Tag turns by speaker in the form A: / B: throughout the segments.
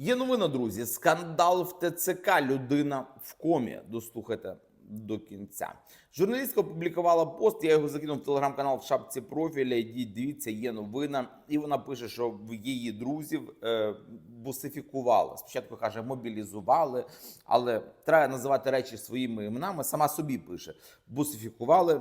A: Є новина, друзі. Скандал в ТЦК. Людина в комі. Дослухайте до кінця. Журналістка опублікувала пост. Я його закинув в телеграм-канал в шапці профіля. Йдіть, дивіться, є новина. І вона пише, що в її друзів е, бусифікували. Спочатку каже, мобілізували, але треба називати речі своїми іменами. Сама собі пише: бусифікували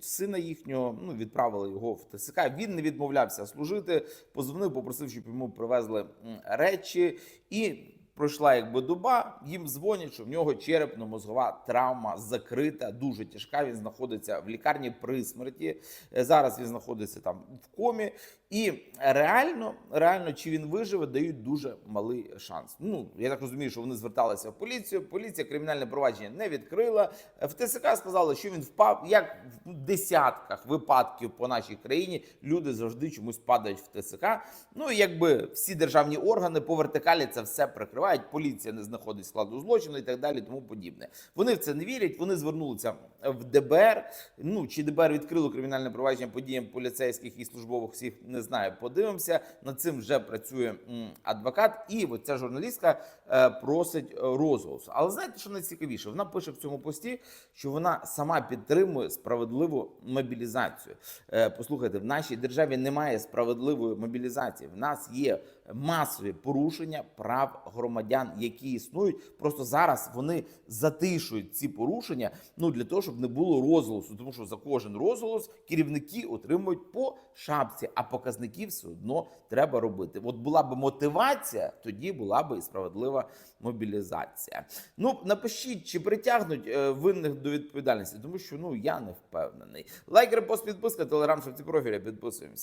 A: сина їхнього. Ну відправили його в ТСК. Він не відмовлявся служити. Позвонив, попросив, щоб йому привезли речі і. Пройшла якби доба, їм дзвонять, що в нього черепно-мозгова травма закрита, дуже тяжка. Він знаходиться в лікарні при смерті. Е, Зараз він знаходиться там в комі. І реально, реально, чи він виживе, дають дуже малий шанс. Ну я так розумію, що вони зверталися в поліцію. Поліція кримінальне провадження не відкрила. Е, В ТСК сказали, що він впав. Як в десятках випадків по нашій країні люди завжди чомусь падають в ТСК. Ну і якби всі державні органи по вертикалі це все прикривають. Поліція не знаходить складу злочину і так далі, тому подібне. Вони в це не вірять. Вони звернулися в ДБР. Ну чи ДБР відкрило кримінальне провадження по діям поліцейських і службових всіх не знаю. Подивимося. Над цим вже працює адвокат, і от ця журналістка е, просить розголосу. Але знаєте, що найцікавіше? Вона пише в цьому пості, що вона сама підтримує справедливу мобілізацію. Е, послухайте, в нашій державі немає справедливої мобілізації. В нас є масові порушення прав громадян, які існують. Просто зараз вони затишують ці порушення. Ну для того, щоб не було розголосу, тому що за кожен розголос керівники отримують по шапці, а показників все одно треба робити. От була б мотивація, тоді була б і справедлива мобілізація. Ну напишіть, чи притягнуть е, винних до відповідальності, тому що ну я не впевнений. Лайк, репост, підписка, телеграм, шапці профіля, підписуємося.